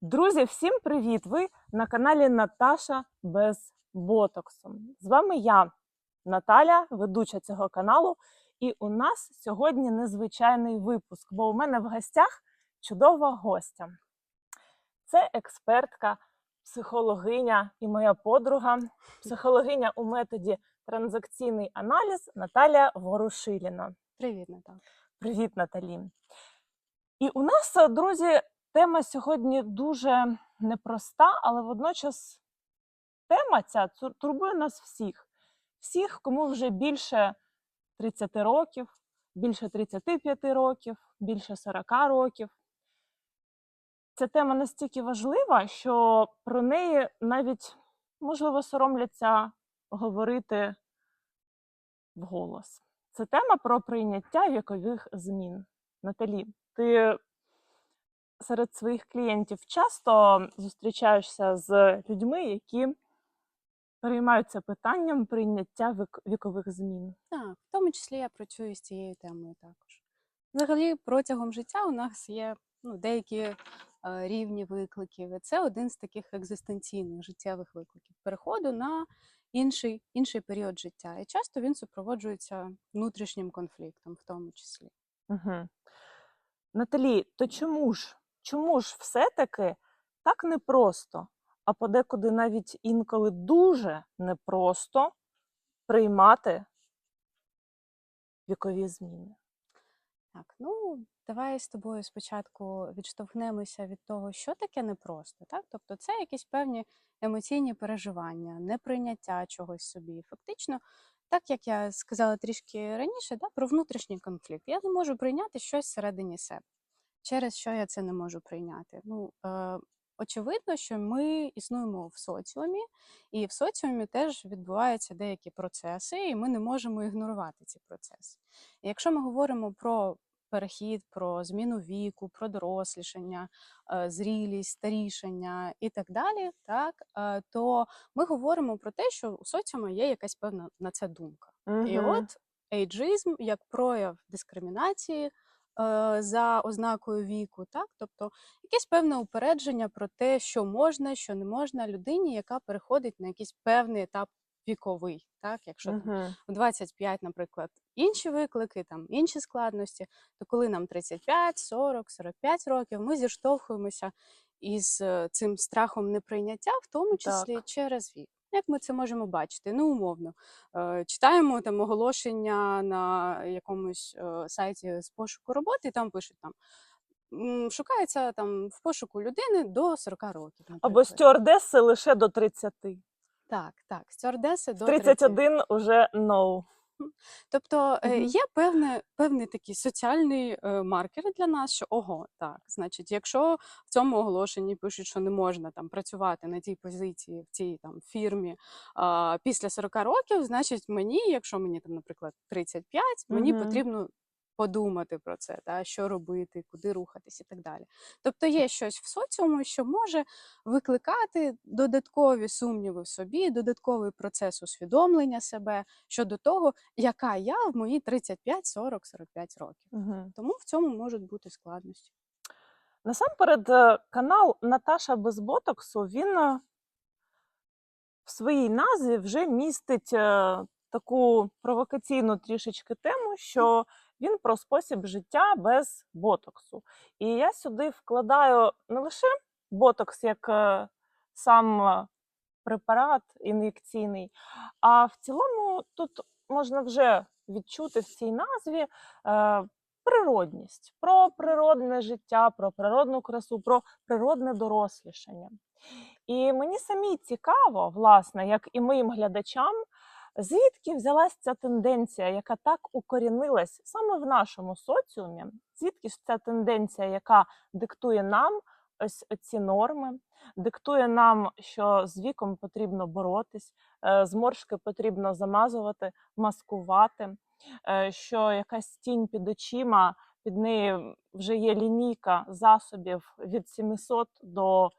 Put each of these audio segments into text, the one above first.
Друзі, всім привіт! Ви на каналі Наташа без ботоксу. З вами я, Наталя, ведуча цього каналу. І у нас сьогодні незвичайний випуск, бо у мене в гостях чудова гостя. Це експертка, психологиня і моя подруга, психологиня у методі транзакційний аналіз Наталія Ворушиліна. Привіт, Наталя. Привіт, Наталі. І у нас, друзі, тема сьогодні дуже непроста, але водночас тема ця турбує нас всіх. Всіх, кому вже більше 30 років, більше 35 років, більше 40 років. Ця тема настільки важлива, що про неї навіть, можливо, соромляться говорити вголос. Це тема про прийняття вікових змін. Наталі, ти серед своїх клієнтів часто зустрічаєшся з людьми, які переймаються питанням прийняття вік- вікових змін. Так, в тому числі я працюю з цією темою також. Взагалі, протягом життя у нас є ну, деякі е, рівні викликів. І це один з таких екзистенційних життєвих викликів переходу на інший, інший період життя. І часто він супроводжується внутрішнім конфліктом, в тому числі. Угу. Наталі, то чому ж, чому ж все-таки так непросто, а подекуди навіть інколи дуже непросто приймати вікові зміни? Так, ну давай з тобою спочатку відштовхнемося від того, що таке непросто. Так? Тобто це якісь певні емоційні переживання, неприйняття чогось собі. Фактично, так як я сказала трішки раніше, да, про внутрішній конфлікт. Я не можу прийняти щось всередині себе. Через що я це не можу прийняти? Ну, е, очевидно, що ми існуємо в соціумі, і в соціумі теж відбуваються деякі процеси, і ми не можемо ігнорувати ці процеси. І якщо ми говоримо про перехід, про зміну віку, про дорослішання, е, зрілість, старішання і так далі, так, е, то ми говоримо про те, що у соціуму є якась певна на це думка. І от ейджизм як прояв дискримінації за ознакою віку, так? тобто якесь певне упередження про те, що можна, що не можна людині, яка переходить на якийсь певний етап віковий. Так? Якщо там Мгм. в 25, наприклад, інші виклики, там інші складності, то коли нам 35, 40, 45 років, ми зіштовхуємося із е, цим страхом неприйняття, в тому числі Так. через вік. Як ми це можемо бачити? Ну, умовно, е, читаємо там оголошення на якомусь е, сайті з пошуку роботи, і там пишуть там. Шукається там в пошуку людини до 40 років. Або наприклад. стюардеси лише до 30. Так, так, стюардеси до до 30. 31 уже no. Тобто е, Мгм. є певне, певний такий соціальний е, маркер для нас, що ого, так, значить, якщо в цьому оголошенні пишуть, що не можна там працювати на тій позиції в цій там фірмі а, після 40 років, значить мені, якщо мені там, наприклад, 35, мені Мгм. потрібно подумати про це, та, що робити, куди рухатись і так далі. Тобто є щось в соціуму, що може викликати додаткові сумніви в собі, додатковий процес усвідомлення себе щодо того, яка я в мої 35, 40, 45 років. Мгм. Тому в цьому можуть бути складності. Насамперед, е, канал Наташа без ботоксу він е, в своїй назві вже містить е, таку провокаційну трішечки тему, що він про спосіб життя без ботоксу. І я сюди вкладаю не лише ботокс як е, сам е, препарат ін'єкційний, а в цілому тут можна вже відчути в цій назві. е, природність, про природне життя, про природну красу, про природне дорослішання. І мені самі цікаво, власне, як і моїм глядачам, звідки взялась ця тенденція, яка так укорінилась саме в нашому соціумі, звідки ж ця тенденція, яка диктує нам ось ці норми, диктує нам, що з віком потрібно боротись, е, зморшки потрібно замазувати, маскувати е, що якась тінь під очима, під нею вже є лінійка засобів від 700 до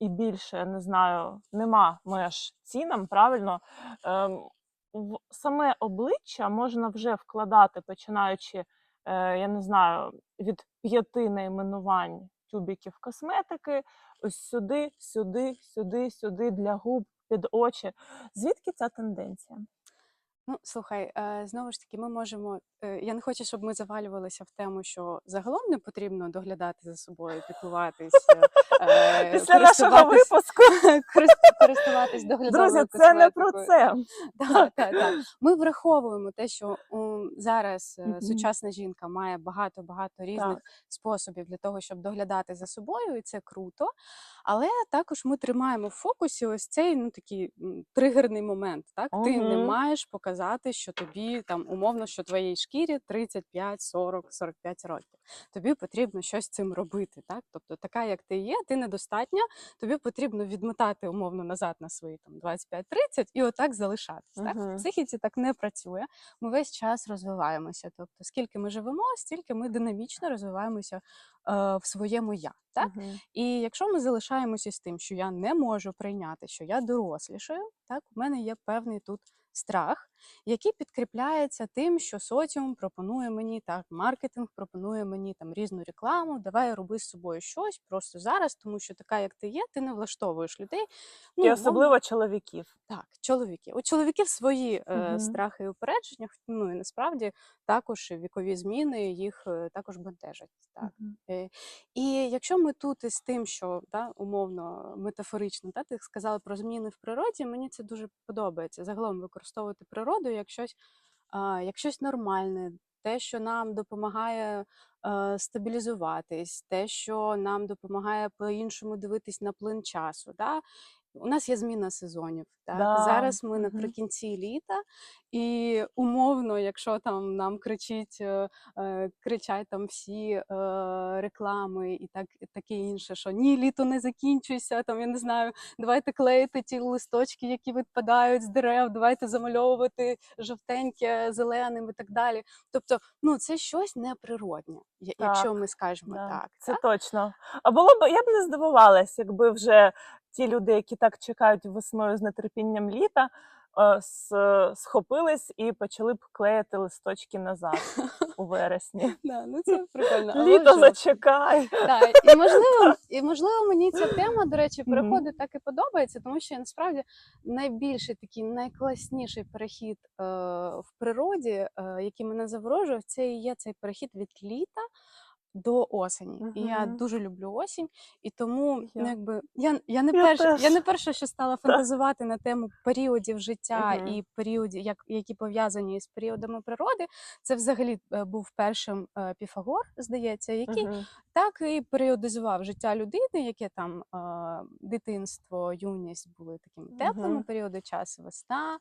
і більше, не знаю, нема меж цінам, правильно. Ем, В саме обличчя можна вже вкладати, починаючи, е, я не знаю, від п'яти найменувань тюбіків косметики, ось сюди, сюди, сюди, сюди для губ, під очі. Звідки ця тенденція? Ну, слухай, е, знову ж таки, ми можемо. е, Я не хочу, щоб ми завалювалися в тему, що загалом не потрібно доглядати за собою, піклуватись, е, Після нашого випуску, користуватись доглядовою друзі, це не про це. Так, так, так. Ми враховуємо те, що зараз сучасна жінка має багато багато різних способів для того, щоб доглядати за собою, і це круто. Але також ми тримаємо в фокусі ось цей ну такий тригерний момент. Так, ти не маєш показати, що тобі там умовно, що твоїй шкірі 35, 40, 45 років. Тобі потрібно щось з цим робити. Так, тобто, така як ти є, ти недостатня. Тобі потрібно відмотати умовно назад на свої там 25-30 і отак залишатись. Так, Мгм. в психіці так не працює. Ми весь час розвиваємося. Тобто, скільки ми живемо, стільки ми динамічно розвиваємося е, в своєму я. Так? Мгм. І якщо ми залишаємося з тим, що я не можу прийняти, що я дорослішаю, так у мене є певний тут страх, який підкріпляється тим, що соціум пропонує мені так, маркетинг пропонує мені там різну рекламу. Давай роби з собою щось просто зараз, тому що така, як ти є, ти не влаштовуєш людей. І вам- особливо чоловіків. так, чоловіки. У чоловіків свої е, страхи і упередження, ну і насправді також вікові зміни їх е, також бентежать. Так. Мгм. Е, І якщо ми тут із тим, що да, умовно метафорично, да, ти сказала про зміни в природі, мені це дуже подобається. Загалом використовувати природу як щось, як щось нормальне, те, що нам допомагає е, стабілізуватись, те, що нам допомагає по-іншому дивитись на плин часу. Да? У нас є зміна сезонів. Так? Да, Зараз ми наприкінці літа, і умовно, якщо там нам кричить, е, е, кричать там всі е, реклами і так таке інше, що ні, літо не закінчується. Там я не знаю, давайте клеїти ті листочки, які відпадають з дерев, давайте замальовувати жовтеньке, зеленим і так далі. Тобто, ну це щось неприродне, якщо Так, ми скажемо Да, так. це так? точно. А було б, я б не здивувалась, якби вже ті люди, які так чекають весною з нетерпінням літа, е, схопились і почали б клеїти листочки назад у вересні. Да, ну це прикольно. Літо зачекай. Так, і можливо, і можливо, мені ця тема, до речі, Мгм. переходить так і подобається, тому що насправді найбільший такий найкласніший перехід е, в природі, е, який мене заворожує, це і є цей перехід від літа. До осені, і я дуже люблю осінь, і тому ну, Я. якби я, я не Я перша, я не перша, що стала фантазувати на тему періодів життя угу. і періодів, як які пов'язані з періодами природи. Це взагалі е, був першим е, Піфагор, здається, який Мгм. Так і періодизував життя людини, яке там дитинство, юність були такими теплими Мгм. періоди часу, весна,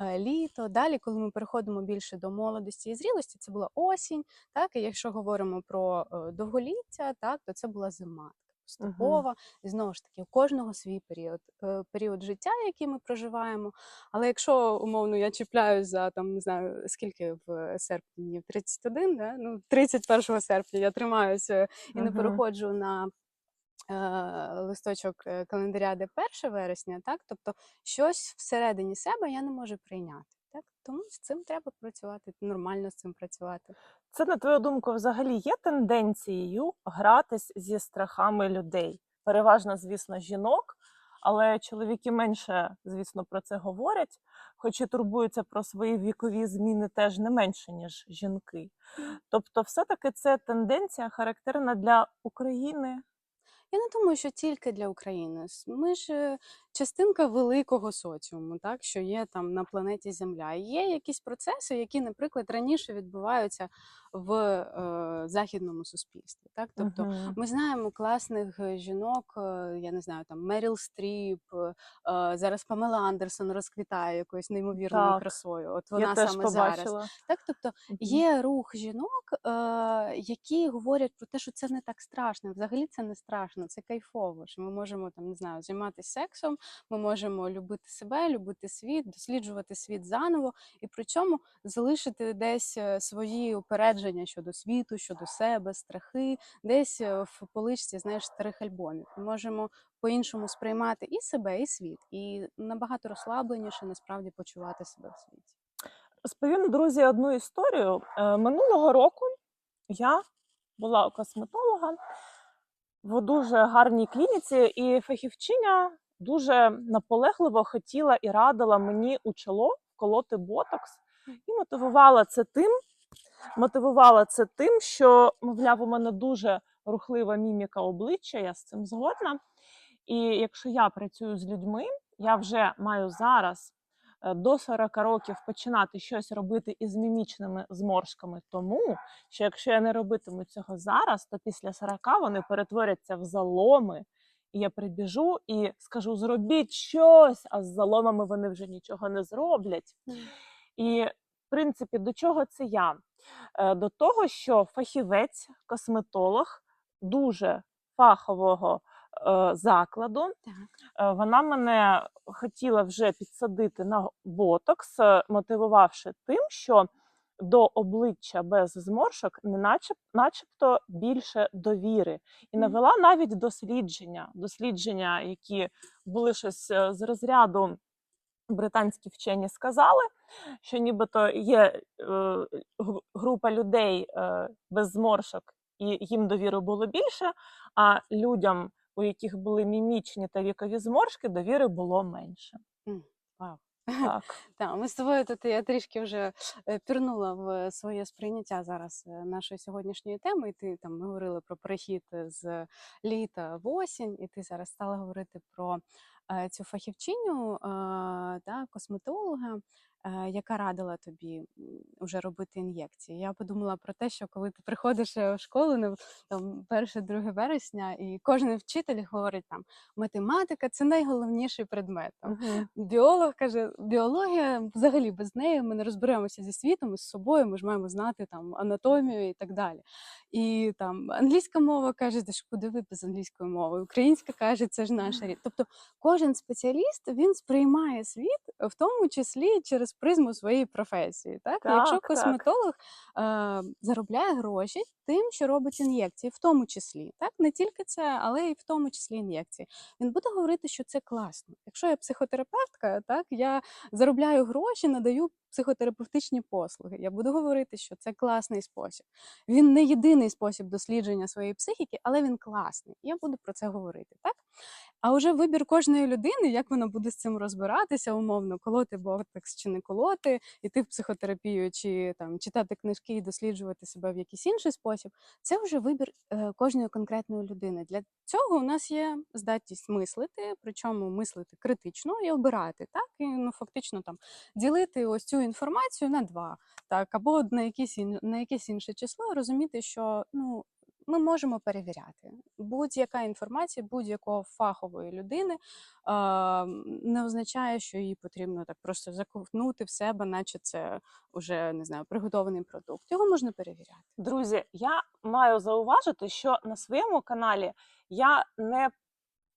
е, літо. Далі, коли ми переходимо більше до молодості і зрілості, це була осінь. Так, і якщо говоримо про е, довголіття, так то це була зима. Поступова, і знову ж таки, у кожного свій період, е, період життя, який ми проживаємо. Але якщо умовно я чіпляюсь за там не знаю скільки в серпні 31, да? ну 31 серпня я тримаюся і не переходжу на е, листочок е, календаря, де 1 вересня, так тобто щось всередині себе я не можу прийняти. Так, тому з цим треба працювати, нормально з цим працювати. Це, на твою думку, взагалі є тенденцією гратись зі страхами людей? Переважно, звісно, жінок, але чоловіки менше, звісно, про це говорять, хоч і турбуються про свої вікові зміни теж не менше, ніж жінки. Тобто, все-таки це тенденція характерна для України. Я не думаю, що тільки для України. Ми ж е, частинка великого соціуму, так що є там на планеті Земля. І Є якісь процеси, які, наприклад, раніше відбуваються в е, західному суспільстві. Так, тобто Мгм. ми знаємо класних е, жінок, е, я не знаю, там Меріл Стріп, е, зараз Памела Андерсон розквітає якоюсь неймовірною Так, красою. От Я вона теж саме зараз. Так, тобто Є рух жінок, е, які говорять про те, що це не так страшно. Взагалі це не страшно, це кайфово. Що ми можемо там не знаю, займатися сексом, ми можемо любити себе, любити світ, досліджувати світ заново, і при цьому залишити десь е, свої упередження щодо світу, щодо себе, страхи, десь е, в поличці знаєш старих альбомів. Ми можемо по-іншому сприймати і себе, і світ, і набагато розслабленіше насправді почувати себе в світі. Розповім, друзі, одну історію. Е, Минулого року я була у косметолога в дуже гарній клініці, і фахівчиня дуже наполегливо хотіла і радила мені у чоло вколоти ботокс, і мотивувала це тим, мотивувала це тим, що, мовляв, у мене дуже рухлива міміка обличчя, я з цим згодна. І якщо я працюю з людьми, я вже маю зараз до 40 років починати щось робити із мімічними зморшками, тому що якщо я не робитиму цього зараз, то після 40 вони перетворяться в заломи. І я прибіжу і скажу: зробіть щось, а з заломами вони вже нічого не зроблять. І, в принципі, до чого це я? Е, До того, що фахівець, косметолог дуже фахового е, закладу, Так. е, вона мене хотіла вже підсадити на ботокс, е, мотивувавши тим, що до обличчя без зморшок не начеб, начебто більше довіри. І навела навіть дослідження, дослідження, які були щось е, з розряду британські вчені сказали, що нібито є е, група людей е, без зморшок, і їм довіри було більше, а людям, у яких були мімічні та вікові зморшки, довіри було менше. Вау. Так. Так, ми з тобою тут я трішки вже е, пірнула в своє сприйняття зараз е, нашої сьогоднішньої теми. І ти там ми говорили про перехід е, з літа в осінь, і ти зараз стала говорити про е, цю фахівчиню, е, та, косметолога. Е, Яка радила тобі м, уже робити ін'єкції? Я подумала про те, що коли ти приходиш е, в школу там 1-2 вересня, і кожен вчитель говорить там математика це найголовніший предмет. Там. Біолог каже, біологія взагалі без неї ми не розберемося зі світом, із собою. Ми ж маємо знати там анатомію і так далі. І там англійська мова каже, «Та ж куди ви без англійської мови? Українська каже, це ж наша рід. Тобто кожен спеціаліст він сприймає світ, в тому числі через призму своєї професії. Так, так якщо косметолог так. косметолог е, заробляє гроші тим, що робить ін'єкції, в тому числі, так не тільки це, але і в тому числі ін'єкції. Він буде говорити, що це класно. Якщо я психотерапевтка, так я заробляю гроші, надаю психотерапевтичні послуги. Я буду говорити, що це класний спосіб. Він не єдиний спосіб дослідження своєї психіки, але він класний. Я буду про це говорити. Так? А вже вибір кожної людини, як вона буде з цим розбиратися, умовно, колоти ботекс чи не колоти, іти в психотерапію, чи там читати книжки і досліджувати себе в якийсь інший спосіб, це вже вибір е, кожної конкретної людини. Для цього у нас є здатність мислити, причому мислити критично і обирати, так і ну фактично там ділити ось цю інформацію на два, так або на якесь на якесь інше число, розуміти, що ну. Ми можемо перевіряти будь-яка інформація будь-якого фахової людини не означає, що її потрібно так просто заковтнути в себе, наче це вже не знаю, приготований продукт. Його можна перевіряти. Друзі, я маю зауважити, що на своєму каналі я не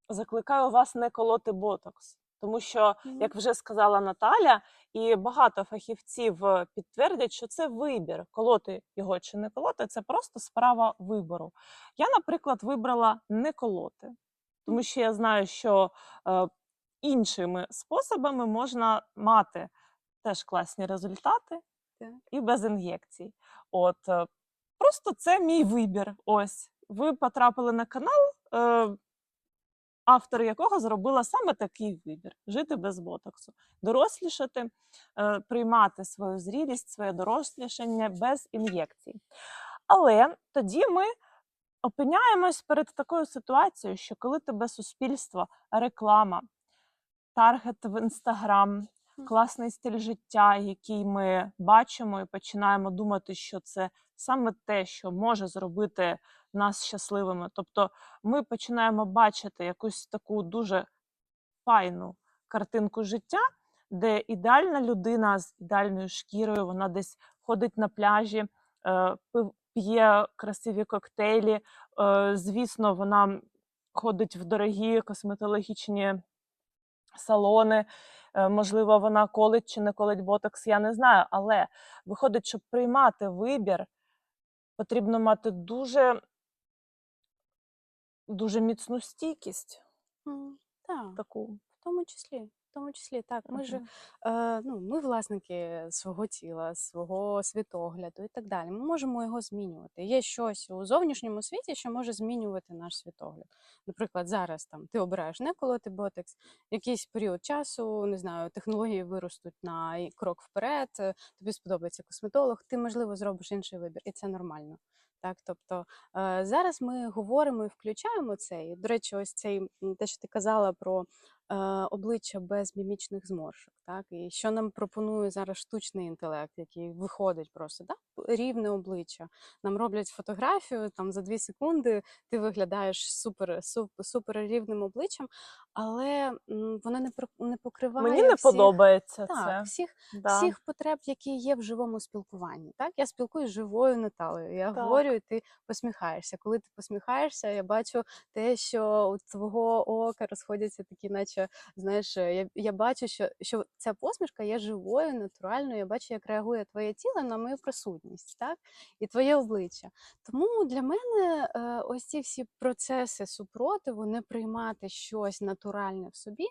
закликаю вас не колоти ботокс. Тому що, як вже сказала Наталя, і багато фахівців е, підтвердять, що це вибір, колоти його чи не колоти, це просто справа вибору. Я, наприклад, вибрала не колоти, тому що я знаю, що е, іншими способами можна мати теж класні результати і без ін'єкцій. От е, просто це мій вибір. Ось ви потрапили на канал. Автор якого зробила саме такий вибір: жити без ботоксу, дорослішати, е, приймати свою зрілість, своє дорослішання без ін'єкцій. Але тоді ми опиняємось перед такою ситуацією, що коли тебе суспільство, реклама, таргет в інстаграм, класний стиль життя, який ми бачимо, і починаємо думати, що це саме те, що може зробити нас щасливими. Тобто ми починаємо бачити якусь таку дуже файну картинку життя, де ідеальна людина з ідеальною шкірою, вона десь ходить на пляжі, е, п'є красиві коктейлі. е, Звісно, вона ходить в дорогі косметологічні салони. Е, Можливо, вона колить чи не колить ботокс, я не знаю. Але виходить, щоб приймати вибір, потрібно мати дуже, дуже міцну стійкість М, Так, таку. в тому числі. В тому числі так, ми ж Мгм. е, ну, ми власники свого тіла, свого світогляду і так далі. Ми можемо його змінювати. Є щось у зовнішньому світі, що може змінювати наш світогляд. Наприклад, зараз там ти обираєш не колоти ботекс, якийсь період часу, не знаю, технології виростуть на і- крок вперед, е, тобі сподобається косметолог, ти, можливо, зробиш інший вибір, і це нормально. Так, тобто е, зараз ми говоримо і включаємо це. І, до речі, ось цей те, що ти казала про обличчя без мімічних зморшок. Так? І що нам пропонує зараз штучний інтелект, який виходить просто да? рівне обличчя. Нам роблять фотографію там за дві секунди, ти виглядаєш супер, супер, супер рівним обличчям, але м, воно не, не покриває Мені не всіх, подобається так, це. всіх Да. всіх потреб, які є в живому спілкуванні. Так, я спілкуюсь з живою Наталею. Я Так. говорю, і ти посміхаєшся. Коли ти посміхаєшся, я бачу те, що у твого ока розходяться такі, наче знаєш, е, я, я бачу, що, що ця посмішка є живою, натуральною. Я бачу, як реагує твоє тіло на мою присутність, так і твоє обличчя. Тому для мене е, ось ці всі процеси супротиву, не приймати щось натуральне в собі,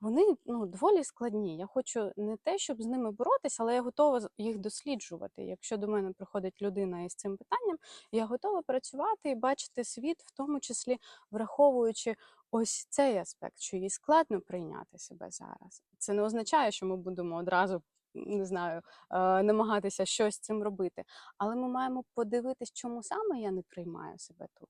вони ну, доволі складні. Я хочу не те, щоб з ними боротися, але я готова їх досліджувати. Якщо до мене приходить людина із цим питанням, я готова працювати і бачити світ, в тому числі враховуючи ось цей аспект, що їй складно прийняти себе зараз. Це не означає, що ми будемо одразу. Не знаю, е, намагатися щось цим робити. Але ми маємо подивитись, чому саме я не приймаю себе тут.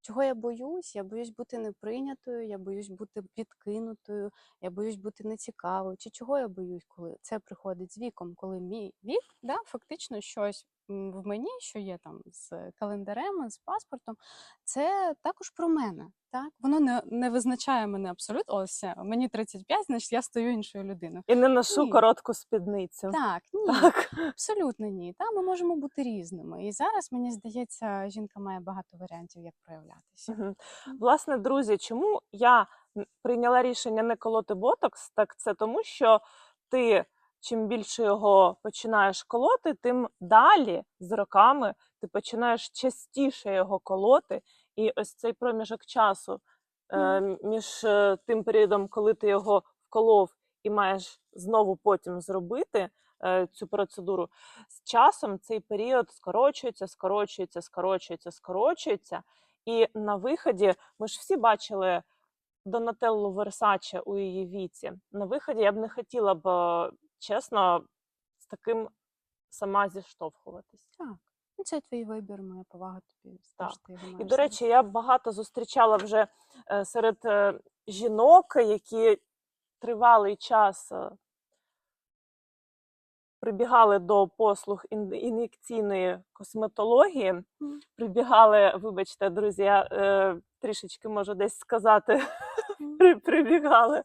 Чого я боюсь? Я боюсь бути неприйнятою, я боюсь бути відкинутою, я боюсь бути нецікавою. Чи чого я боюсь, коли це приходить з віком, коли мій вік, да, фактично щось в мені, що є там з календарем, з паспортом, це також про мене. Так? Воно не, не визначає мене абсолютно. О, все, мені 35, значить я стаю іншою людиною. І не ношу Ні. коротку спідницю. Так, ні, Так. абсолютно ні. Та ми можемо бути різними. І зараз мені здається, жінка має багато варіантів, як проявлятися. Мгм. Власне, друзі, чому я прийняла рішення не колоти ботокс? Так це тому, що ти чим більше його починаєш колоти, тим далі з роками ти починаєш частіше його колоти. І ось цей проміжок часу е, між е, тим періодом, коли ти його вколов і маєш знову потім зробити е, цю процедуру, з часом цей період скорочується, скорочується, скорочується, скорочується. І на виході ми ж всі бачили Донателлу Версаче у її віці. На виході я б не хотіла б, чесно, з таким сама зіштовхуватись. Так. Ну, це твій вибір, моя повага тобі. Так. ти його І, до речі, я багато зустрічала вже е, серед е, жінок, які тривалий час е, прибігали до послуг ін'єкційної косметології. Прибігали, вибачте, друзі, я е, трішечки можу десь сказати, прибігали.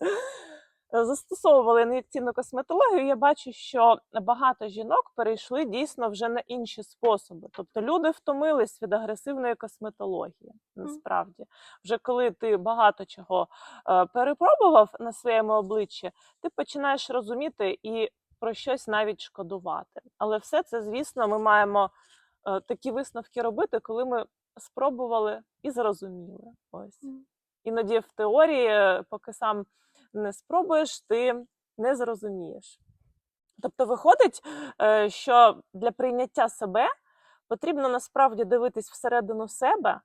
Застосовували ін'єкційну косметологію. Я бачу, що багато жінок перейшли дійсно вже на інші способи. Тобто люди втомились від агресивної косметології. Насправді, вже коли ти багато чого е, перепробував на своєму обличчі, ти починаєш розуміти і про щось навіть шкодувати. Але все це, звісно, ми маємо е, такі висновки робити, коли ми спробували і зрозуміли. Ось іноді в теорії, е, поки сам не спробуєш, ти не зрозумієш. Тобто, виходить, е, що для прийняття себе потрібно насправді дивитись всередину себе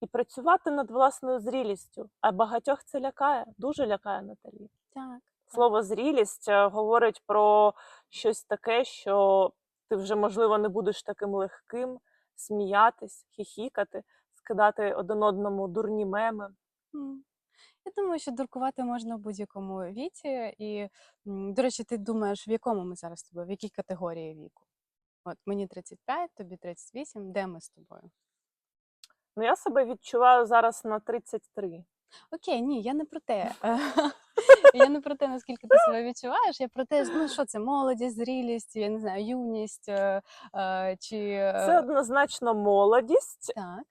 і працювати над власною зрілістю. А багатьох це лякає, дуже лякає Наталі. Так. Слово зрілість говорить про щось таке, що ти вже, можливо, не будеш таким легким, сміятись, хіхікати, скидати один одному дурні меми. Я думаю, що дуркувати можна в будь-якому віці. І, до речі, ти думаєш, в якому ми зараз з тобою, в якій категорії віку? От мені 35, тобі 38, де ми з тобою? Ну, я себе відчуваю зараз на 33. Окей, ні, я не про те. Я не про те, наскільки ти себе відчуваєш. Я про те, ну що це молодість, зрілість, я не знаю, юність е, е, чи Це е, однозначно молодість, так,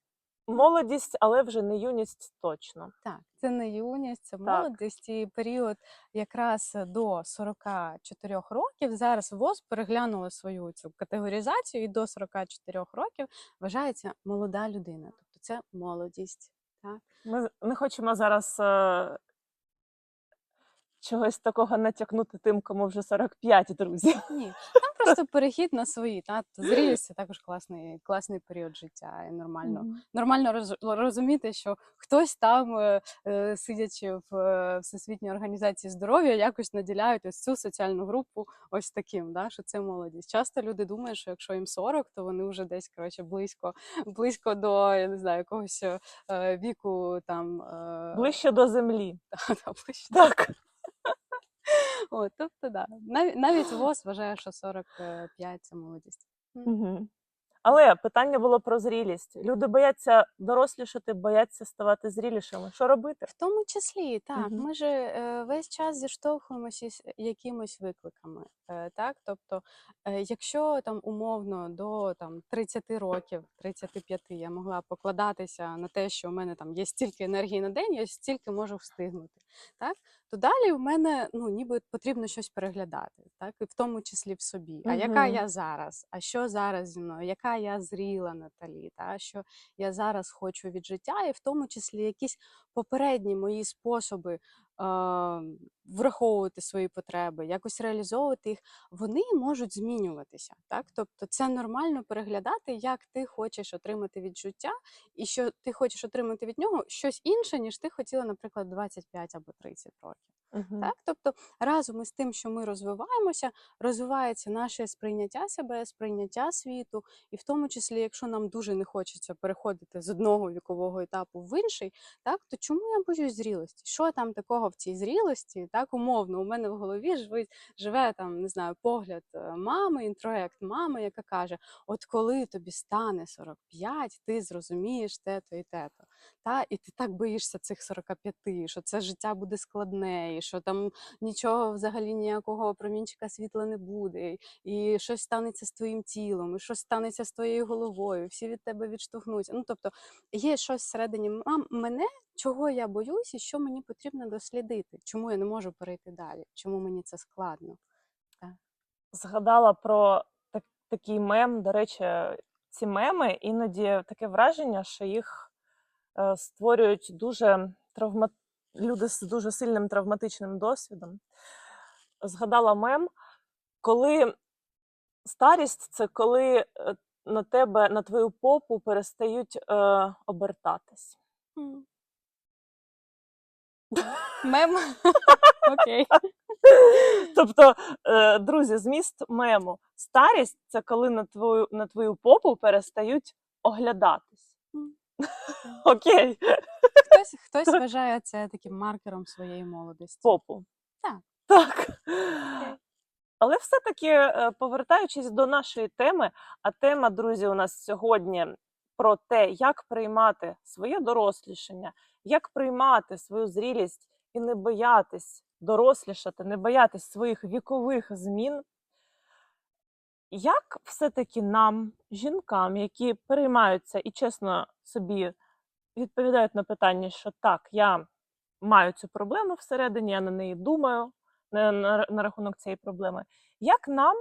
молодість, але вже не юність точно. так, це не юність, це Так. молодість і період якраз до 44 років. Зараз ВОЗ переглянула свою цю категорізацію, і до 44 років вважається молода людина. Тобто це молодість. Так? Ми не хочемо зараз е, чогось такого натякнути тим, кому вже 45, друзі. Ні, там просто перехід на свої. Та зрілість це також класний, класний період життя. І нормально, нормально роз- розуміти, що хтось там, е, е, сидячи в е, Всесвітній організації здоров'я, якось наділяють ось цю соціальну групу ось таким, да, що це молодість. Часто люди думають, що якщо їм 40, то вони вже десь коротше близько, близько до я не знаю, якогось віку там Ближче до землі. та, ближче. Так. От, тобто, да. Навіть, навіть ВОЗ вважає, що 45 це молодість. Угу. Але питання було про зрілість. Люди бояться дорослішати, бояться ставати зрілішими. Що робити? В тому числі, так, Мгм. ми же е, весь час зіштовхуємося з якимись викликами. Е, так? Тобто, е, якщо там умовно до там, 30 років, 35 я могла покладатися на те, що у мене там є стільки енергії на день, я стільки можу встигнути. Так? То далі в мене ну, ніби потрібно щось переглядати, так? і в тому числі в собі. А яка я зараз? А що зараз зі мною? Яка я зріла Наталі? Та? Що я зараз хочу від життя, і в тому числі якісь попередні мої способи е, враховувати свої потреби, якось реалізовувати їх, вони можуть змінюватися. Так? Тобто це нормально переглядати, як ти хочеш отримати від життя, і що ти хочеш отримати від нього щось інше, ніж ти хотіла, наприклад, 25 або 30 років. Угу. Так? Тобто разом із тим, що ми розвиваємося, розвивається наше сприйняття себе, сприйняття світу, і в тому числі, якщо нам дуже не хочеться переходити з одного вікового етапу в інший, так то чому я боюсь зрілості? Що там такого в цій зрілості? Так, умовно, у мене в голові живе, живе там, не знаю, погляд е, мами, інтроект мами, яка каже: от коли тобі стане 45, ти зрозумієш те-то і те-то. Та, і ти так боїшся цих 45, що це життя буде складне, і що там нічого взагалі ніякого промінчика світла не буде, і щось станеться з твоїм тілом, і щось станеться з твоєю головою, всі від тебе відштовхнуться. Ну тобто є щось всередині мам- мене, чого я боюсь, і що мені потрібно дослідити, чому я не можу перейти далі, чому мені це складно. Згадала про так, такий мем. До речі, ці меми іноді таке враження, що їх е, створюють дуже травма... люди з дуже сильним травматичним досвідом. Згадала мем, коли старість це коли е, на тебе, на твою попу перестають е, обертатись. Мем. Окей. Тобто, е, друзі, зміст мему. Старість це коли на твою, на твою попу перестають оглядатись. Окей, Хтось, хтось вважає це таким маркером своєї молодості. попу. Так. Так. Але все-таки, е, повертаючись до нашої теми, а тема, друзі, у нас сьогодні про те, як приймати своє дорослішання, як приймати свою зрілість і не боятись дорослішати, не боятись своїх вікових змін. Як все-таки нам, жінкам, які переймаються і чесно собі відповідають на питання, що так, я маю цю проблему всередині, я на неї думаю на, на, на рахунок цієї проблеми, як нам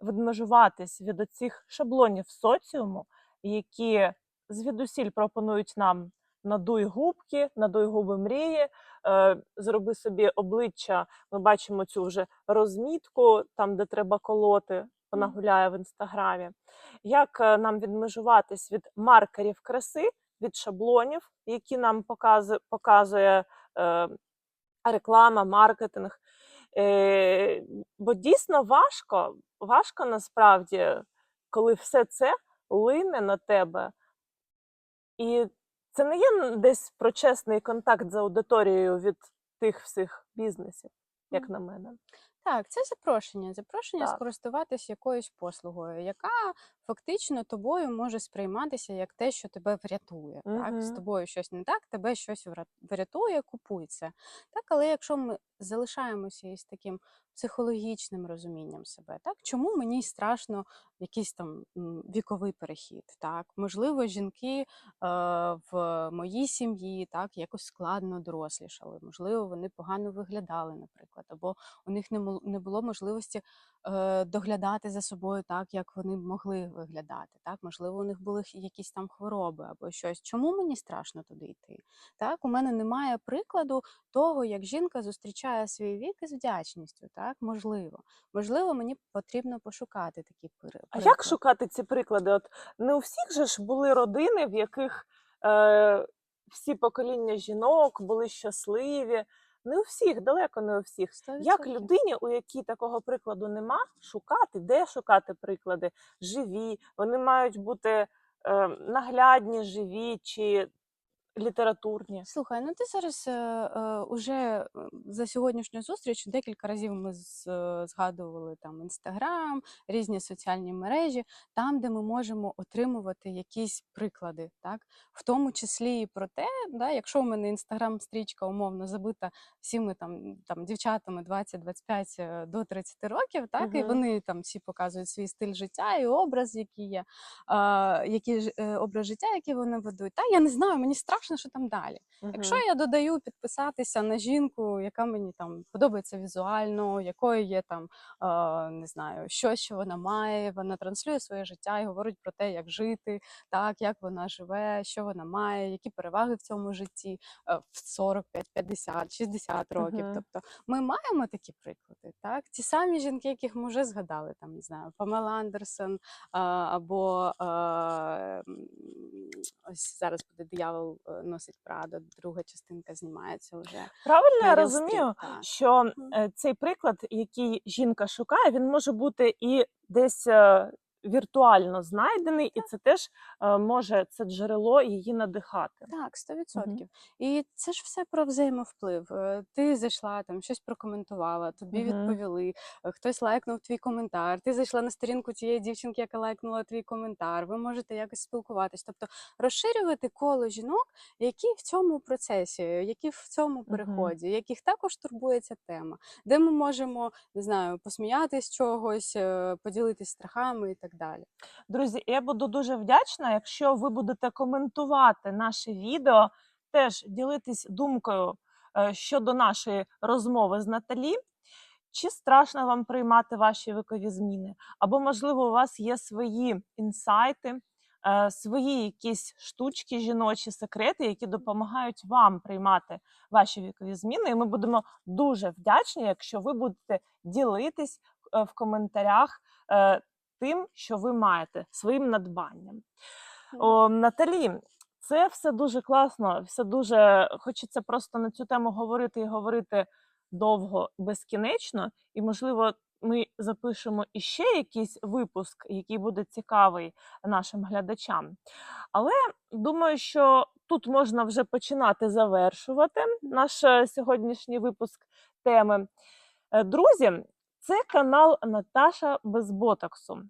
відмежуватись від оцих шаблонів соціуму, які звідусіль пропонують нам надуй губки, надуй губи мрії, е, зроби собі обличчя. Ми бачимо цю вже розмітку, там, де треба колоти, вона гуляє в інстаграмі. Як е, нам відмежуватись від маркерів краси, від шаблонів, які нам показує, показує е, реклама, маркетинг. Бо дійсно важко, важко насправді, коли все це лине на тебе. І це не є десь про чесний контакт з аудиторією від тих всіх бізнесів, як на мене. Так, це запрошення. Запрошення Так. скористуватись якоюсь послугою, яка фактично тобою може сприйматися як те, що тебе врятує. Так? З тобою щось не так, тебе щось врятує, це. Так, але якщо ми залишаємося із таким психологічним розумінням себе, так чому мені страшно якийсь там віковий перехід? Так, можливо, жінки е, в моїй сім'ї так якось складно дорослішали, можливо, вони погано виглядали, наприклад, або у них не не було можливості е, доглядати за собою так, як вони могли виглядати. Так, можливо, у них були якісь там хвороби або щось. Чому мені страшно туди йти? Так, у мене немає прикладу того, як жінка зустрічає свій вік із вдячністю. Так, можливо, можливо, мені потрібно пошукати такі пир- А як шукати ці приклади? От не у всіх же ж були родини, в яких е, всі покоління жінок були щасливі. Не у всіх, далеко не у всіх. Як 100%. людині, у якій такого прикладу нема, шукати, де шукати приклади? Живі, вони мають бути е, наглядні, живі чи літературні. Слухай, ну ти зараз е, е, уже е, за сьогоднішню зустріч декілька разів ми з, е, згадували там інстаграм, різні соціальні мережі, там, де ми можемо отримувати якісь приклади, так в тому числі і про те, да, якщо у мене інстаграм-стрічка умовно забита всіми там, там дівчатами 20-25 е, до 30 років, так і вони там всі показують свій стиль життя і образ, який є, а, який ж- е, образ життя, який вони ведуть. Та я не знаю, мені страшно, що там далі. Якщо я додаю підписатися на жінку, яка мені там подобається візуально, якої є там е, не знаю, щось, що вона має, вона транслює своє життя і говорить про те, як жити, так як вона живе, що вона має, які переваги в цьому житті е, в 45, 50, 60 років. Мгм. Тобто ми маємо такі приклади, так ті самі жінки, яких ми вже згадали, там не знаю, Памела Андерсон або е, ось зараз буде диявол е, носить Прада, друга частинка знімається вже. Правильно я розумію, та. що е, цей приклад, який жінка шукає, він може бути і десь е, віртуально знайдений, і це теж е, може це джерело її надихати. Так, 100%. І це ж все про взаємовплив. Е, Ти зайшла там, щось прокоментувала, тобі Мгм. відповіли, е, хтось лайкнув твій коментар. Ти зайшла на сторінку тієї дівчинки, яка лайкнула твій коментар. Ви можете якось спілкуватись. Тобто розширювати коло жінок, які в цьому процесі, які в цьому переході, яких також турбує ця тема, де ми можемо не знаю, посміятись чогось, поділитись страхами і так далі. Друзі, я буду дуже вдячна, якщо ви будете коментувати наше відео, теж ділитись думкою е, щодо нашої розмови з Наталі. Чи страшно вам приймати ваші вікові зміни? Або, можливо, у вас є свої інсайти, е, свої якісь штучки, жіночі секрети, які допомагають вам приймати ваші вікові зміни. І ми будемо дуже вдячні, якщо ви будете ділитись е, в коментарях тим, що ви маєте, своїм надбанням. О, Наталі, це все дуже класно, все дуже хочеться просто на цю тему говорити і говорити довго, безкінечно. І, можливо, ми запишемо іще якийсь випуск, який буде цікавий нашим глядачам. Але думаю, що тут можна вже починати завершувати наш е, сьогоднішній випуск теми. Е, Друзі, це канал Наташа без ботоксу.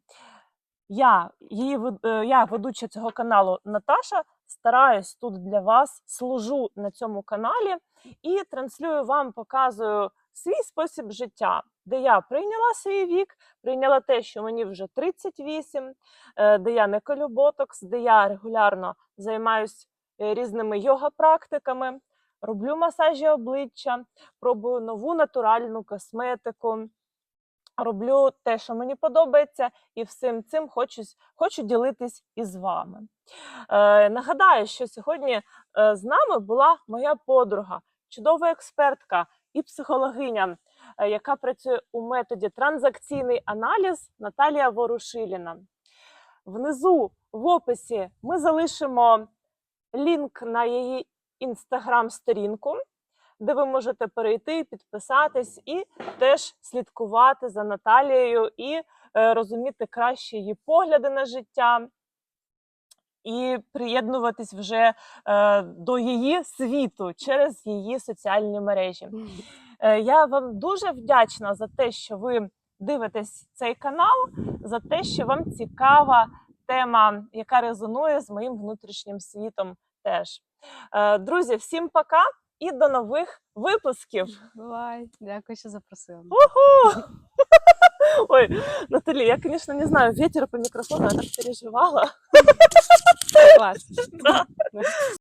Я, її, е, я ведуча цього каналу Наташа, стараюсь тут для вас, служу на цьому каналі і транслюю вам, показую свій спосіб життя, де я прийняла свій вік, прийняла те, що мені вже 38, е, де я не колю ботокс, де я регулярно займаюсь е, різними йога-практиками, роблю масажі обличчя, пробую нову натуральну косметику. Роблю те, що мені подобається, і всім цим хочу, хочу ділитись із вами. Е, нагадаю, що сьогодні е, з нами була моя подруга, чудова експертка і психологиня, е, яка працює у методі транзакційний аналіз Наталія Ворушиліна. Внизу в описі ми залишимо лінк на її інстаграм-сторінку, де ви можете перейти, підписатись і теж слідкувати за Наталією і е, розуміти краще її погляди на життя. І приєднуватись вже е, до її світу через її соціальні мережі. Е, Я вам дуже вдячна за те, що ви дивитесь цей канал, за те, що вам цікава тема, яка резонує з моїм внутрішнім світом. Теж Е, друзі, всім пока і до нових випусків. Бувай, дякую, що запросила. Уху! Ой, Наталі, я, конечно, не знаю, ветер по мікрофону, я так переживала. Клас. Да.